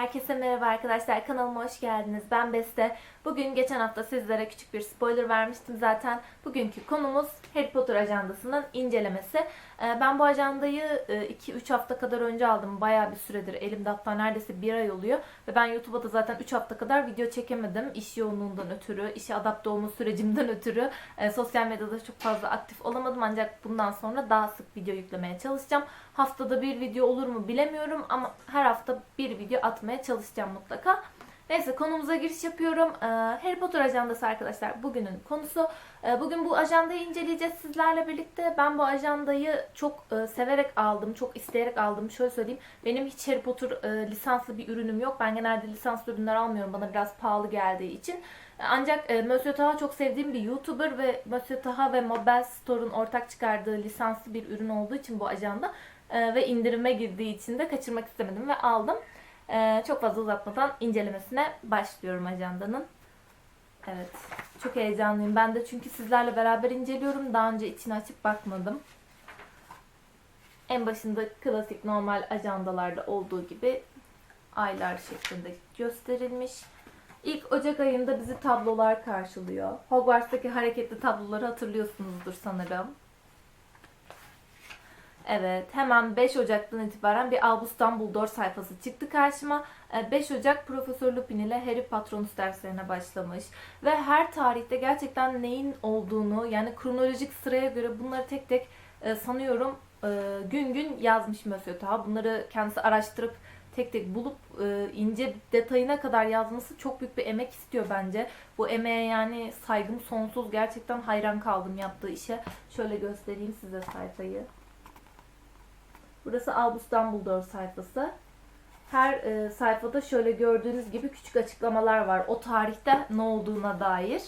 Herkese merhaba arkadaşlar. Kanalıma hoş geldiniz. Ben Beste. Bugün geçen hafta sizlere küçük bir spoiler vermiştim zaten. Bugünkü konumuz Harry Potter ajandasının incelemesi. Ee, Ben bu ajandayı 2-3 hafta kadar önce aldım. Bayağı bir süredir elimde hatta neredeyse bir ay oluyor. Ve ben YouTube'a da zaten 3 hafta kadar video çekemedim. İş yoğunluğundan ötürü, işe adapte olma sürecimden ötürü. e, Sosyal medyada çok fazla aktif olamadım. Ancak bundan sonra daha sık video yüklemeye çalışacağım. Haftada bir video olur mu bilemiyorum ama her hafta bir video atmaya çalışacağım mutlaka. Neyse konumuza giriş yapıyorum. Ee, Harry Potter ajandası arkadaşlar bugünün konusu. Ee, bugün bu ajandayı inceleyeceğiz sizlerle birlikte. Ben bu ajandayı çok e, severek aldım, çok isteyerek aldım. Şöyle söyleyeyim, benim hiç Harry Potter e, lisanslı bir ürünüm yok. Ben genelde lisanslı ürünler almıyorum bana biraz pahalı geldiği için. Ancak e, Monsieur Taha çok sevdiğim bir YouTuber ve Monsieur Taha ve Mobile Store'un ortak çıkardığı lisanslı bir ürün olduğu için bu ajanda e, ve indirime girdiği için de kaçırmak istemedim ve aldım. E, çok fazla uzatmadan incelemesine başlıyorum ajandanın. Evet, çok heyecanlıyım. Ben de çünkü sizlerle beraber inceliyorum. Daha önce içini açıp bakmadım. En başında klasik normal ajandalarda olduğu gibi aylar şeklinde gösterilmiş. İlk Ocak ayında bizi tablolar karşılıyor. Hogwarts'taki hareketli tabloları hatırlıyorsunuzdur sanırım. Evet, hemen 5 Ocak'tan itibaren bir Albus Dumbledore sayfası çıktı karşıma. Ee, 5 Ocak Profesör Lupin ile Harry Patronus derslerine başlamış. Ve her tarihte gerçekten neyin olduğunu, yani kronolojik sıraya göre bunları tek tek e, sanıyorum e, gün gün yazmış Monsieur Taha. Bunları kendisi araştırıp tek tek bulup e, ince detayına kadar yazması çok büyük bir emek istiyor bence. Bu emeğe yani saygım sonsuz. Gerçekten hayran kaldım yaptığı işe. Şöyle göstereyim size sayfayı. Burası Albus Dumbledore sayfası. Her e, sayfada şöyle gördüğünüz gibi küçük açıklamalar var. O tarihte ne olduğuna dair.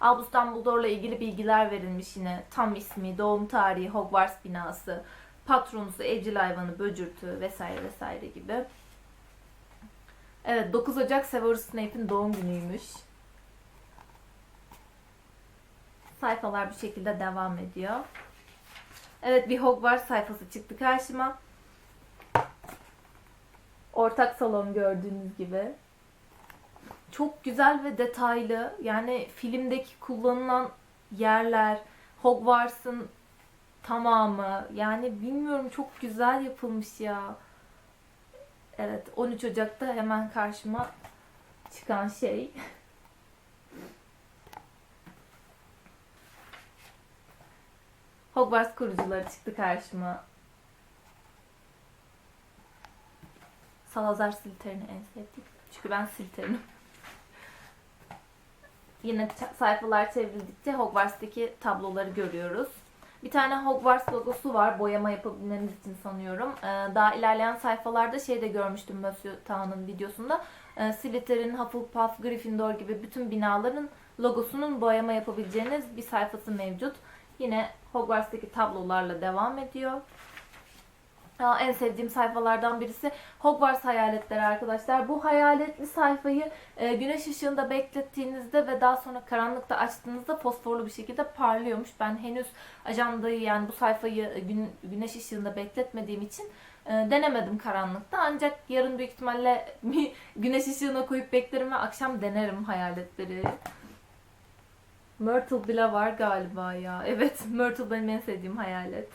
Albus Dumbledore'la ilgili bilgiler verilmiş yine. Tam ismi, doğum tarihi, Hogwarts binası, patronusu, evcil hayvanı, böcürtü vesaire vesaire gibi. Evet 9 Ocak Severus Snape'in doğum günüymüş. Sayfalar bu şekilde devam ediyor. Evet bir Hogwarts sayfası çıktı karşıma. Ortak salon gördüğünüz gibi. Çok güzel ve detaylı. Yani filmdeki kullanılan yerler, Hogwarts'ın tamamı. Yani bilmiyorum çok güzel yapılmış ya. Evet 13 Ocak'ta hemen karşıma çıkan şey. Hogwarts kurucuları çıktı karşıma. Salazar Slytherin'i en sevdiğim. Çünkü ben Slytherin'im. Yine sayfalar çevrildikçe Hogwarts'taki tabloları görüyoruz. Bir tane Hogwarts logosu var boyama yapabilmemiz için sanıyorum. Ee, daha ilerleyen sayfalarda şey de görmüştüm Monsieur Taha'nın videosunda. Ee, Slytherin, Hufflepuff, Gryffindor gibi bütün binaların logosunun boyama yapabileceğiniz bir sayfası mevcut. Yine Hogwarts'taki tablolarla devam ediyor. Aa, en sevdiğim sayfalardan birisi Hogwarts hayaletleri arkadaşlar. Bu hayaletli sayfayı e, güneş ışığında beklettiğinizde ve daha sonra karanlıkta açtığınızda fosforlu bir şekilde parlıyormuş. Ben henüz ajandayı yani bu sayfayı gün, güneş ışığında bekletmediğim için e, denemedim karanlıkta. Ancak yarın büyük ihtimalle güneş ışığına koyup beklerim ve akşam denerim hayaletleri. Myrtle bile var galiba ya. Evet, Myrtle benim en sevdiğim hayalet.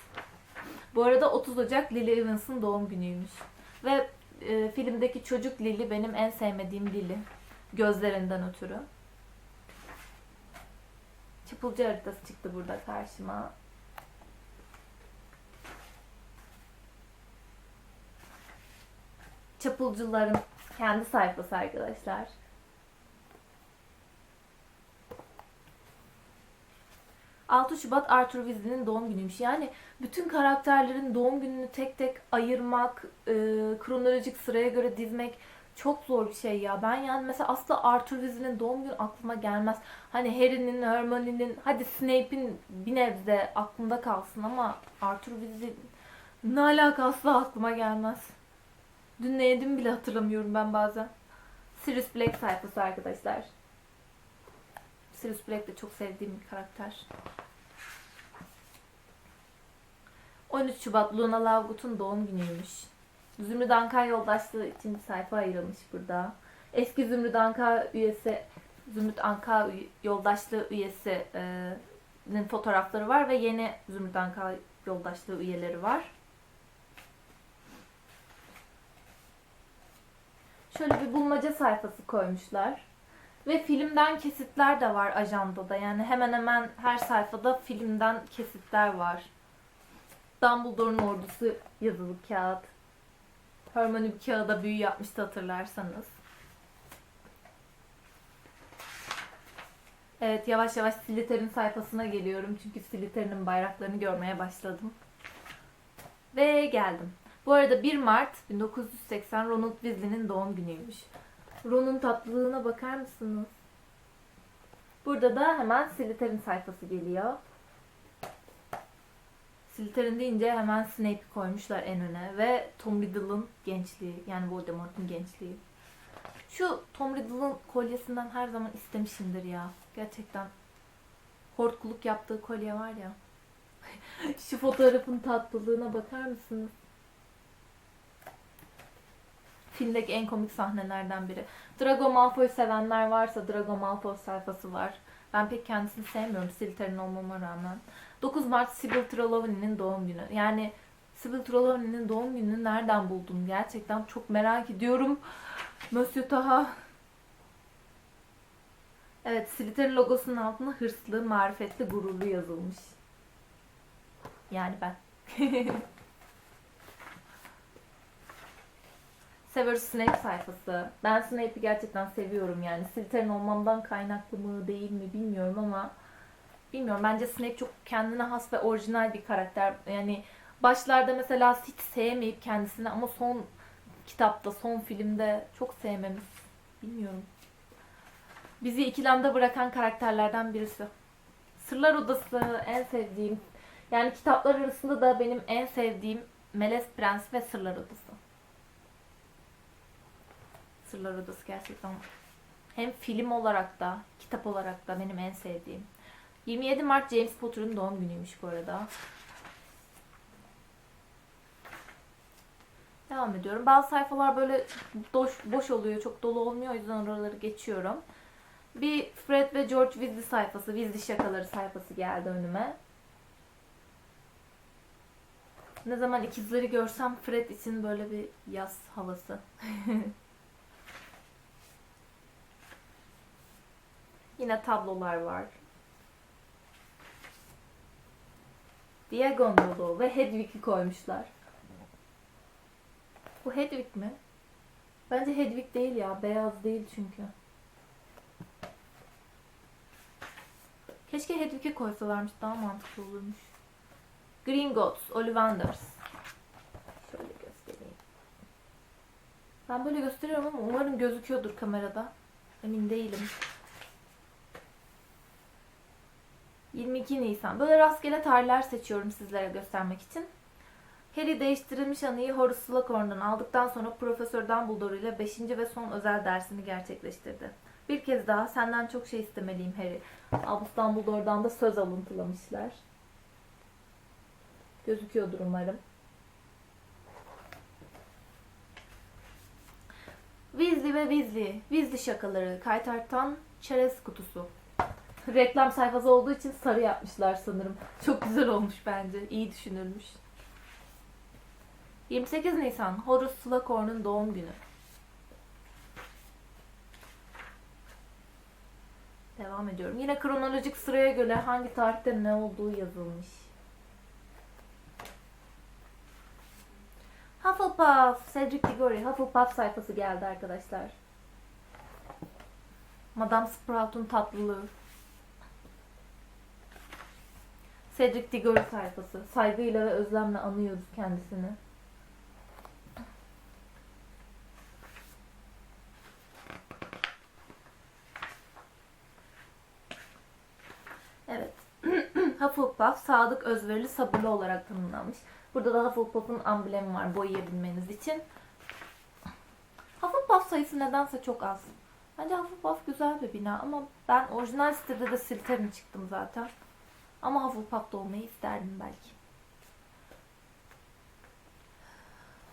Bu arada 30 Ocak Lily Evans'ın doğum günüymüş. Ve e, filmdeki çocuk Lily benim en sevmediğim Lily. Gözlerinden ötürü. Çapulcu haritası çıktı burada karşıma. Çapulcuların kendi sayfası arkadaşlar. ...6 Şubat Arthur Weasley'nin doğum günüymüş. Yani bütün karakterlerin doğum gününü tek tek ayırmak, e, kronolojik sıraya göre dizmek çok zor bir şey ya. Ben yani mesela asla Arthur Weasley'nin doğum günü aklıma gelmez. Hani Harry'nin, Hermione'nin, hadi Snape'in bir nebze aklımda kalsın ama Arthur Weasley ne alaka asla aklıma gelmez. Dün ne yedim bile hatırlamıyorum ben bazen. Sirius Black sayfası arkadaşlar. Sirius Black de çok sevdiğim bir karakter. 13 Şubat Luna Lovegood'un doğum günüymüş. Zümrüt Anka yoldaşlığı için sayfa ayrılmış burada. Eski Zümrüt Anka üyesi, Zümrüt Anka yoldaşlığı üyesinin fotoğrafları var ve yeni Zümrüt Anka yoldaşlığı üyeleri var. Şöyle bir bulmaca sayfası koymuşlar. Ve filmden kesitler de var ajandada. Yani hemen hemen her sayfada filmden kesitler var. Dumbledore'un ordusu yazılı kağıt. Hermione bir kağıda büyü yapmıştı hatırlarsanız. Evet yavaş yavaş Slytherin sayfasına geliyorum. Çünkü Slytherin'in bayraklarını görmeye başladım. Ve geldim. Bu arada 1 Mart 1980 Ronald Weasley'nin doğum günüymüş. Ron'un tatlılığına bakar mısınız? Burada da hemen Slytherin sayfası geliyor. Slytherin deyince hemen Snape'i koymuşlar en öne ve Tom Riddle'ın gençliği yani Voldemort'un gençliği. Şu Tom Riddle'ın kolyesinden her zaman istemişimdir ya. Gerçekten hortkuluk yaptığı kolye var ya. Şu fotoğrafın tatlılığına bakar mısınız? Filmdeki en komik sahnelerden biri. Drago Malfoy sevenler varsa Drago Malfoy sayfası var. Ben pek kendisini sevmiyorum Slytherin olmama rağmen. 9 Mart Sybil Trelawney'nin doğum günü. Yani Sybil Trelawney'nin doğum gününü nereden buldun? Gerçekten çok merak ediyorum. Monsieur Taha. Evet, Slytherin logosunun altına hırslı, marifetli, gururlu yazılmış. Yani ben. Severus Snape sayfası. Ben Snape'i gerçekten seviyorum yani. Slytherin olmamdan kaynaklı mı değil mi bilmiyorum ama bilmiyorum. Bence Snape çok kendine has ve orijinal bir karakter. Yani başlarda mesela hiç sevmeyip kendisini ama son kitapta, son filmde çok sevmemiz. Bilmiyorum. Bizi ikilemde bırakan karakterlerden birisi. Sırlar Odası en sevdiğim. Yani kitaplar arasında da benim en sevdiğim Melez Prens ve Sırlar Odası. Sırlar Odası gerçekten hem film olarak da kitap olarak da benim en sevdiğim. 27 Mart James Potter'ın doğum günüymüş bu arada. Devam ediyorum. Bazı sayfalar böyle boş, boş oluyor, çok dolu olmuyor. O yüzden oraları geçiyorum. Bir Fred ve George Weasley sayfası, Weasley şakaları sayfası geldi önüme. Ne zaman ikizleri görsem Fred için böyle bir yaz havası. Yine tablolar var. Diagon yolu ve Hedwig'i koymuşlar. Bu Hedwig mi? Bence Hedwig değil ya. Beyaz değil çünkü. Keşke Hedwig'i koysalarmış. Daha mantıklı olurmuş. Gringotts, Ollivanders. Şöyle göstereyim. Ben böyle gösteriyorum ama umarım gözüküyordur kamerada. Emin değilim. 22 Nisan. Böyle rastgele tarihler seçiyorum sizlere göstermek için. Harry değiştirilmiş anıyı Horace Slughorn'dan aldıktan sonra Profesör Dumbledore ile 5. ve son özel dersini gerçekleştirdi. Bir kez daha senden çok şey istemeliyim Harry. Albus Dumbledore'dan da söz alıntılamışlar. Gözüküyordur umarım. Weasley ve Weasley. Weasley şakaları. Kaytartan çerez kutusu. Reklam sayfası olduğu için sarı yapmışlar sanırım. Çok güzel olmuş bence. İyi düşünülmüş. 28 Nisan Horus Slughorn'un doğum günü. Devam ediyorum. Yine kronolojik sıraya göre hangi tarihte ne olduğu yazılmış. Hufflepuff, Cedric Diggory, Hufflepuff sayfası geldi arkadaşlar. Madame Sprout'un tatlılığı. Cedric Diggory sayfası. Saygıyla ve özlemle anıyoruz kendisini. Evet. Hufflepuff sadık, özverili, sabırlı olarak tanımlanmış. Burada da Hufflepuff'un amblemi var boyayabilmeniz için. Hufflepuff sayısı nedense çok az. Bence Hufflepuff güzel bir bina ama ben orijinal sitede de Slytherin çıktım zaten. Ama Hufflepuff'ta olmayı isterdim belki.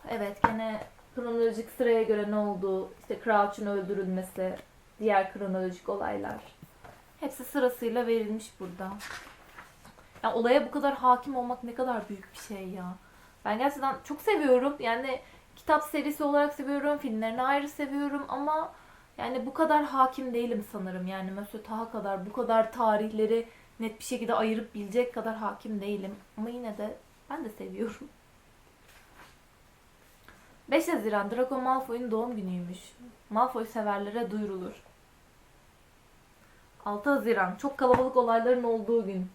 Evet gene kronolojik sıraya göre ne oldu? İşte Crouch'un öldürülmesi, diğer kronolojik olaylar. Hepsi sırasıyla verilmiş burada. Ya olaya bu kadar hakim olmak ne kadar büyük bir şey ya. Ben gerçekten çok seviyorum. Yani kitap serisi olarak seviyorum, filmlerini ayrı seviyorum ama yani bu kadar hakim değilim sanırım. Yani Mösyö Taha kadar bu kadar tarihleri net bir şekilde ayırıp bilecek kadar hakim değilim. Ama yine de ben de seviyorum. 5 Haziran Draco Malfoy'un doğum günüymüş. Malfoy severlere duyurulur. 6 Haziran çok kalabalık olayların olduğu gün.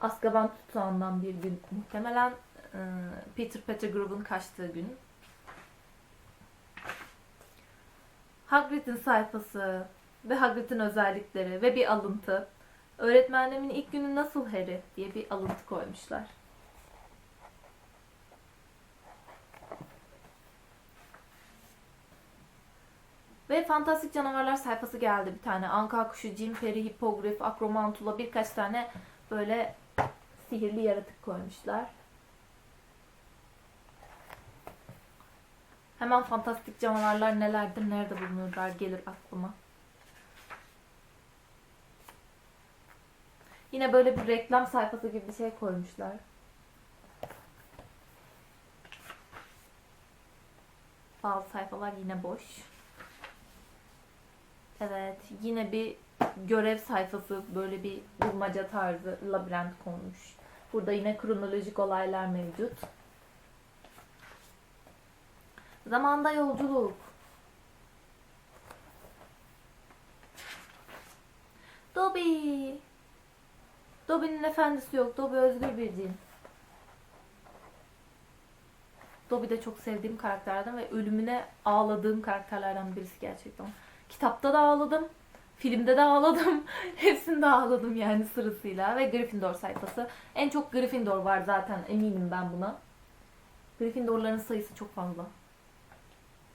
Azkaban tutsağından bir gün. Muhtemelen e, Peter Pettigrew'un kaçtığı gün. Hagrid'in sayfası ve Hagrid'in özellikleri ve bir alıntı. Öğretmenlerimin ilk günü nasıl Harry diye bir alıntı koymuşlar. Ve fantastik canavarlar sayfası geldi bir tane. Anka kuşu, Jim Peri, Hippogrif, Akromantula birkaç tane böyle sihirli yaratık koymuşlar. Hemen fantastik canavarlar nelerdir, nerede bulunurlar gelir aklıma. Yine böyle bir reklam sayfası gibi bir şey koymuşlar. Bazı sayfalar yine boş. Evet, yine bir görev sayfası böyle bir bulmaca tarzı labirent konmuş. Burada yine kronolojik olaylar mevcut. Zamanda yolculuk. Dobby. Dobby'nin efendisi yok. Dobby özgür bir cin. Dobby de çok sevdiğim karakterlerden ve ölümüne ağladığım karakterlerden birisi gerçekten. Kitapta da ağladım. Filmde de ağladım. Hepsinde ağladım yani sırasıyla. Ve Gryffindor sayfası. En çok Gryffindor var zaten eminim ben buna. Gryffindorların sayısı çok fazla.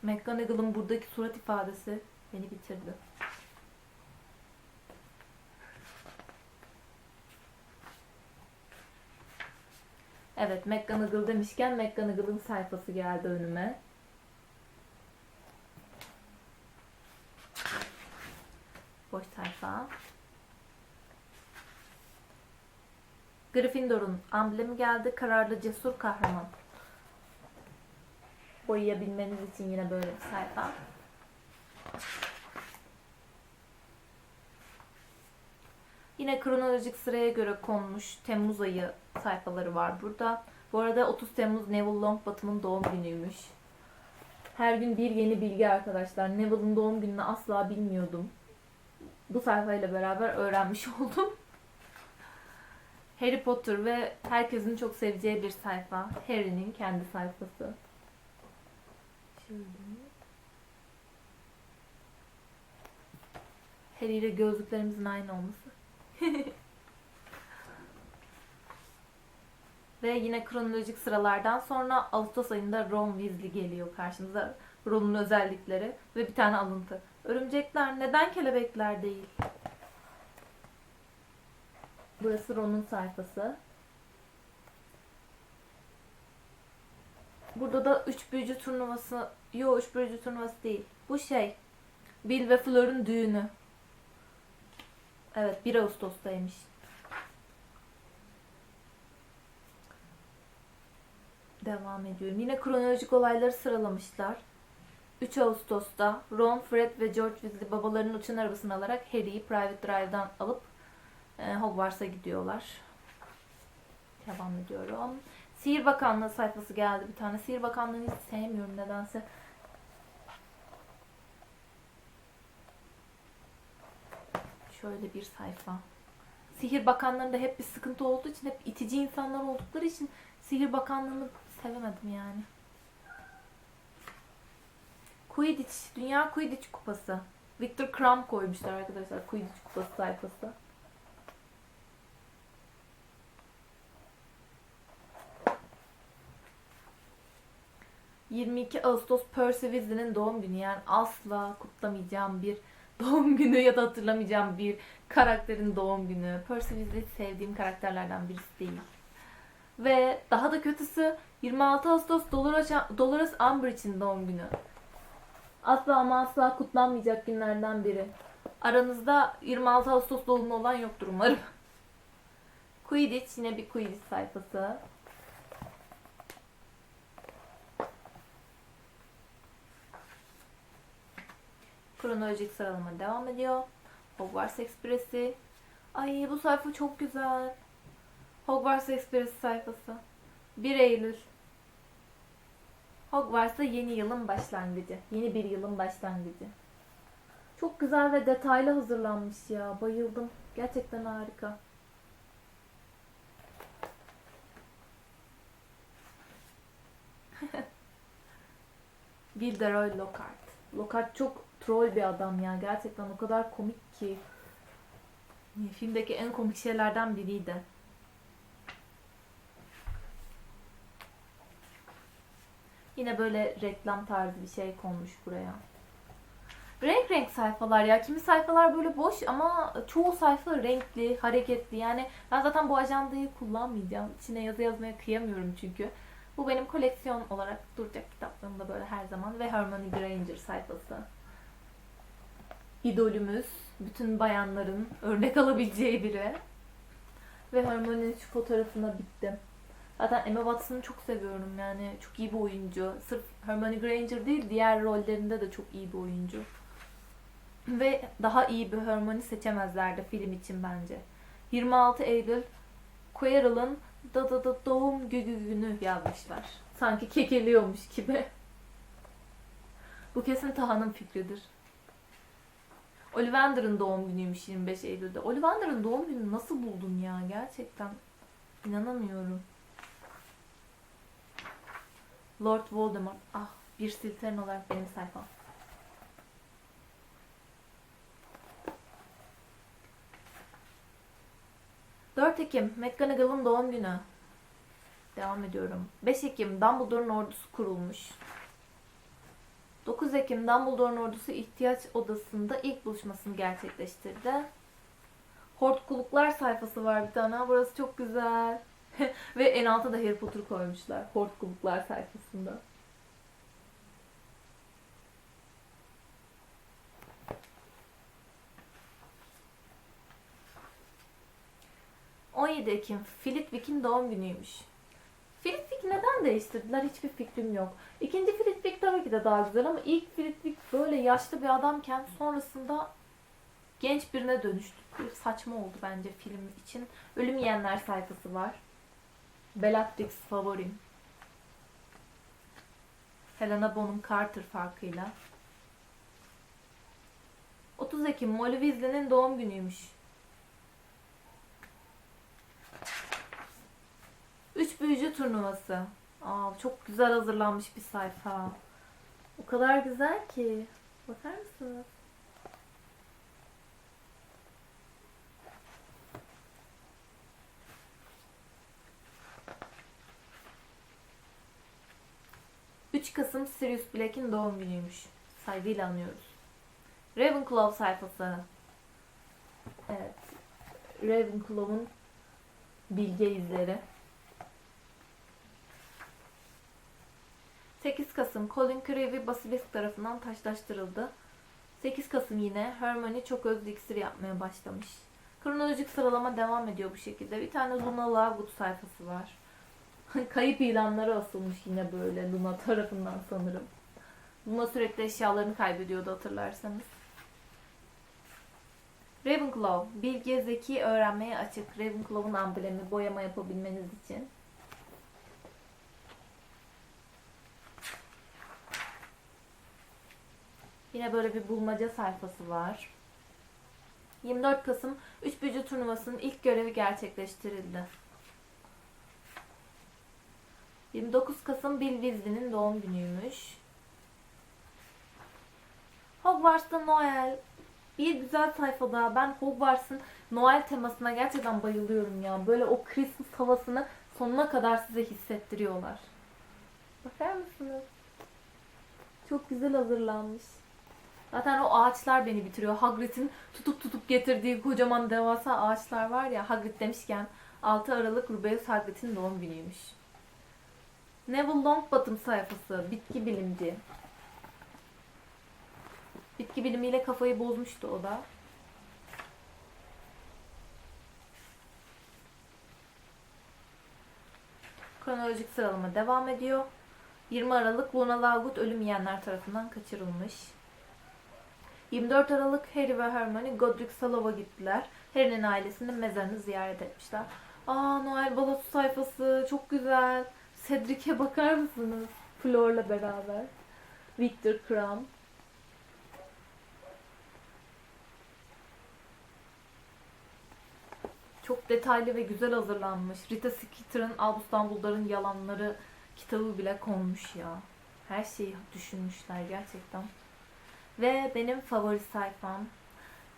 McGonagall'ın buradaki surat ifadesi beni bitirdi. Evet, McGonagall demişken McGonagall'ın sayfası geldi önüme. Boş sayfa. Gryffindor'un amblemi geldi. Kararlı cesur kahraman. Boyayabilmeniz için yine böyle bir sayfa. Yine kronolojik sıraya göre konmuş Temmuz ayı sayfaları var burada. Bu arada 30 Temmuz Neville Longbottom'un doğum günüymüş. Her gün bir yeni bilgi arkadaşlar. Neville'ın doğum gününü asla bilmiyordum. Bu sayfayla beraber öğrenmiş oldum. Harry Potter ve herkesin çok seveceği bir sayfa. Harry'nin kendi sayfası. Şöyle. Harry ile gözlüklerimizin aynı olması. Ve yine kronolojik sıralardan sonra Ağustos ayında Ron Weasley geliyor karşımıza. Ron'un özellikleri ve bir tane alıntı. Örümcekler neden kelebekler değil? Burası Ron'un sayfası. Burada da üç büyücü turnuvası, yo üç büyücü turnuvası değil. Bu şey, Bill ve Fleur'ün düğünü. Evet 1 Ağustos'taymış. Devam ediyorum. Yine kronolojik olayları sıralamışlar. 3 Ağustos'ta Ron, Fred ve George Weasley babalarının uçan arabasını alarak Harry'i Private Drive'dan alıp e, Hogwarts'a gidiyorlar. Devam ediyorum. Sihir Bakanlığı sayfası geldi bir tane. Sihir Bakanlığı'nı hiç sevmiyorum nedense. Şöyle bir sayfa. Sihir Bakanlığı'nda hep bir sıkıntı olduğu için, hep itici insanlar oldukları için Sihir Bakanlığı'nı sevemedim yani. Quidditch, Dünya Quidditch Kupası. Victor Krum koymuşlar arkadaşlar Quidditch Kupası sayfası. ...22 Ağustos Percy Weasley'nin doğum günü yani asla kutlamayacağım bir doğum günü ya da hatırlamayacağım bir karakterin doğum günü. Percy Weasley sevdiğim karakterlerden birisi değil. Ve daha da kötüsü 26 Ağustos Dolores, Dolores Umbridge'in doğum günü. Asla ama asla kutlanmayacak günlerden biri. Aranızda 26 Ağustos doğumlu olan yoktur umarım. Quidditch yine bir Quidditch sayfası. Kronolojik sıralama devam ediyor. Hogwarts Ekspresi. Ay bu sayfa çok güzel. Hogwarts Ekspresi sayfası. 1 Eylül. Hogwarts'ta yeni yılın başlangıcı. Yeni bir yılın başlangıcı. Çok güzel ve detaylı hazırlanmış ya. Bayıldım. Gerçekten harika. Gilderoy Lockhart. Lockhart çok troll bir adam ya. Gerçekten o kadar komik ki. Filmdeki en komik şeylerden biriydi. Yine böyle reklam tarzı bir şey konmuş buraya. Renk renk sayfalar ya. Kimi sayfalar böyle boş ama çoğu sayfa renkli, hareketli. Yani ben zaten bu ajandayı kullanmayacağım. İçine yazı yazmaya kıyamıyorum çünkü. Bu benim koleksiyon olarak duracak kitaplarımda böyle her zaman. Ve Hermione Granger sayfası. İdolümüz. Bütün bayanların örnek alabileceği biri. Ve Hermione'nin şu fotoğrafına bittim. Zaten Emma Watson'ı çok seviyorum yani. Çok iyi bir oyuncu. Sırf Hermione Granger değil, diğer rollerinde de çok iyi bir oyuncu. Ve daha iyi bir Hermione seçemezlerdi film için bence. 26 Eylül Quirrell'ın da da da doğum gü- günü yazmışlar. Sanki kekeliyormuş gibi. Bu kesin Taha'nın fikridir. Ollivander'ın doğum günüymüş 25 Eylül'de. Ollivander'ın doğum gününü nasıl buldun ya? Gerçekten inanamıyorum. Lord Voldemort. Ah, bir Slytherin olarak benim sayfam. ...4 Ekim McGonagall'ın doğum günü. Devam ediyorum. 5 Ekim Dumbledore'un ordusu kurulmuş. 9 Ekim Dumbledore'un ordusu ihtiyaç odasında ilk buluşmasını gerçekleştirdi. Hortkuluklar sayfası var bir tane. Burası çok güzel. Ve en alta da Harry Potter koymuşlar. Hortkuluklar sayfasında. ...17 Ekim Flitwick'in doğum günüymüş. Flitwick neden değiştirdiler hiçbir fikrim yok. İkinci Flitwick tabii ki de daha güzel ama ilk Flitwick böyle yaşlı bir adamken sonrasında genç birine dönüştü. Saçma oldu bence film için. Ölüm Yiyenler sayfası var. Bellatrix favorim. Helena Bonham Carter farkıyla. 30 Ekim Molly Weasley'nin doğum günüymüş. Üç turnuvası. Aa, çok güzel hazırlanmış bir sayfa. O kadar güzel ki. Bakar mısınız? ...3 Kasım Sirius Black'in doğum günüymüş. Saygıyla anıyoruz. Ravenclaw sayfası. Evet. Ravenclaw'un bilge izleri. 8 Kasım Colin Creevy Basilisk tarafından taşlaştırıldı. 8 Kasım yine Hermione çok özlü iksir yapmaya başlamış. Kronolojik sıralama devam ediyor bu şekilde. Bir tane Luna Lovegood sayfası var. Kayıp ilanları asılmış yine böyle Luna tarafından sanırım. Luna sürekli eşyalarını kaybediyordu hatırlarsanız. Ravenclaw, bilge, zeki, öğrenmeye açık. Ravenclaw'un amblemi boyama yapabilmeniz için. Yine böyle bir bulmaca sayfası var. 24 Kasım 3 büyücü turnuvasının ilk görevi gerçekleştirildi. 29 Kasım Bill Weasley'nin doğum günüymüş. Hogwarts'ta Noel. Bir güzel sayfada. Ben Hogwarts'ın Noel temasına gerçekten bayılıyorum ya. Böyle o Christmas havasını sonuna kadar size hissettiriyorlar. Bakar mısınız? Çok güzel hazırlanmış. Zaten o ağaçlar beni bitiriyor. Hagrid'in tutup tutup getirdiği kocaman devasa ağaçlar var ya. Hagrid demişken 6 Aralık Rubeus Hagrid'in doğum günüymüş. Neville Longbottom sayfası. Bitki bilimci. Bitki bilimiyle kafayı bozmuştu o da. Kronolojik sıralama devam ediyor. 20 Aralık Luna Lovegood ölüm yiyenler tarafından kaçırılmış. 24 Aralık Harry ve Hermione Godric Salov'a gittiler. Harry'nin ailesinin mezarını ziyaret etmişler. Aa Noel balosu sayfası çok güzel. Cedric'e bakar mısınız? Flor'la beraber. Victor Crumb. Çok detaylı ve güzel hazırlanmış. Rita Skeeter'ın Albus Dumbledore'ın yalanları kitabı bile konmuş ya. Her şeyi düşünmüşler gerçekten. Ve benim favori sayfam.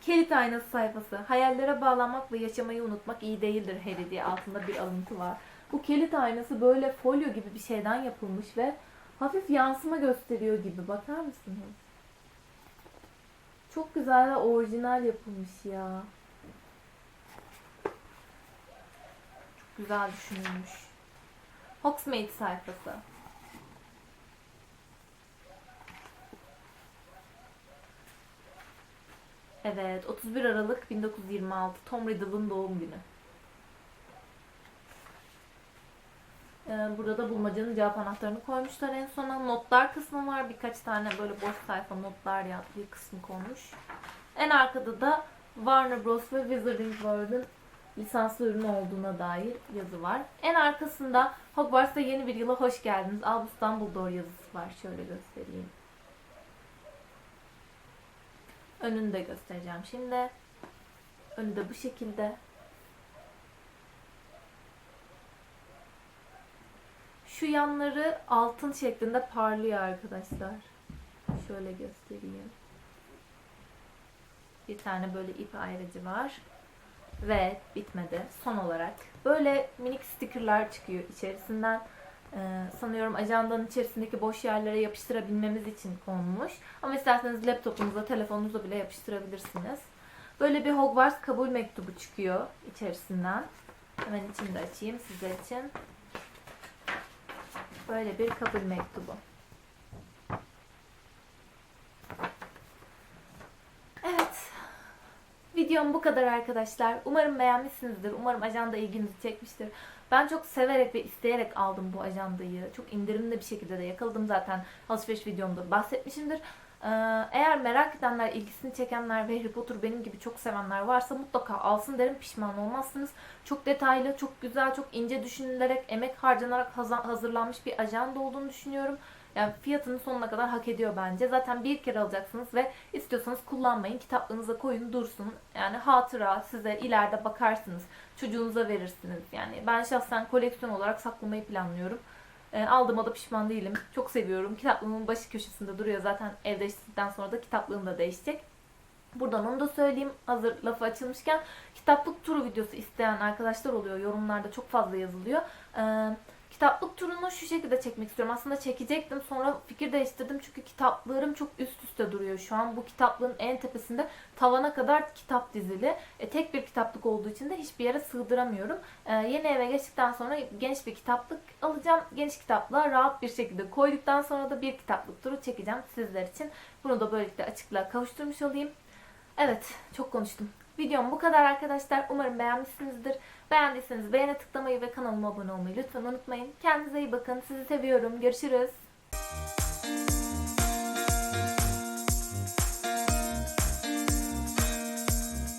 Kilit aynası sayfası. Hayallere bağlanmak ve yaşamayı unutmak iyi değildir Harry diye altında bir alıntı var. Bu kilit aynası böyle folyo gibi bir şeyden yapılmış ve hafif yansıma gösteriyor gibi. Bakar mısınız? Çok güzel ve orijinal yapılmış ya. Çok güzel düşünülmüş. Hogsmeade sayfası. Evet, 31 Aralık 1926 Tom Riddle'ın doğum günü. Ee, burada da bulmacanın cevap anahtarını koymuşlar en sona. Notlar kısmı var. Birkaç tane böyle boş sayfa notlar yazdığı kısmı konmuş. En arkada da Warner Bros. ve Wizarding World'ın lisanslı ürünü olduğuna dair yazı var. En arkasında Hogwarts'ta yeni bir yıla hoş geldiniz. Albus Dumbledore yazısı var. Şöyle göstereyim. Önünü de göstereceğim şimdi. Önü de bu şekilde. Şu yanları altın şeklinde parlıyor arkadaşlar. Şöyle göstereyim. Bir tane böyle ip ayrıcı var. Ve bitmedi. Son olarak böyle minik stickerlar çıkıyor içerisinden. Ee, sanıyorum ajandanın içerisindeki boş yerlere yapıştırabilmemiz için konmuş. Ama isterseniz laptopunuza, telefonunuza bile yapıştırabilirsiniz. Böyle bir Hogwarts kabul mektubu çıkıyor içerisinden. Hemen içini de açayım sizler için. Böyle bir kabul mektubu. Evet. Videom bu kadar arkadaşlar. Umarım beğenmişsinizdir. Umarım ajanda ilginizi çekmiştir. Ben çok severek ve isteyerek aldım bu ajandayı. Çok indirimli bir şekilde de yakaladım zaten. Alışveriş videomda bahsetmişimdir. Ee, Eğer merak edenler, ilgisini çekenler ve Harry Potter benim gibi çok sevenler varsa mutlaka alsın derim. Pişman olmazsınız. Çok detaylı, çok güzel, çok ince düşünülerek, emek harcanarak hazırlanmış bir ajanda olduğunu düşünüyorum. Yani fiyatını sonuna kadar hak ediyor bence. Zaten bir kere alacaksınız ve istiyorsanız kullanmayın. Kitaplığınıza koyun dursun. Yani hatıra size ileride bakarsınız. Çocuğunuza verirsiniz. Yani ben şahsen koleksiyon olarak saklamayı planlıyorum. E, aldığıma da pişman değilim. Çok seviyorum. Kitaplığımın başı köşesinde duruyor. Zaten ev sonra da kitaplığım da değişecek. Buradan onu da söyleyeyim. Hazır lafı açılmışken kitaplık turu videosu isteyen arkadaşlar oluyor. Yorumlarda çok fazla yazılıyor. Ee, kitaplık turunu şu şekilde çekmek istiyorum. Aslında çekecektim. Sonra fikir değiştirdim. Çünkü kitaplarım çok üst üste duruyor şu an. Bu kitaplığın en tepesinde tavana kadar kitap dizili. E, tek bir kitaplık olduğu için de hiçbir yere sığdıramıyorum. E, yeni eve geçtikten sonra geniş bir kitaplık alacağım. Geniş kitaplığa rahat bir şekilde koyduktan sonra da bir kitaplık turu çekeceğim sizler için. Bunu da böylelikle açıklığa kavuşturmuş olayım. Evet, çok konuştum. Videom bu kadar arkadaşlar. Umarım beğenmişsinizdir. Beğendiyseniz beğene tıklamayı ve kanalıma abone olmayı lütfen unutmayın. Kendinize iyi bakın. Sizi seviyorum. Görüşürüz.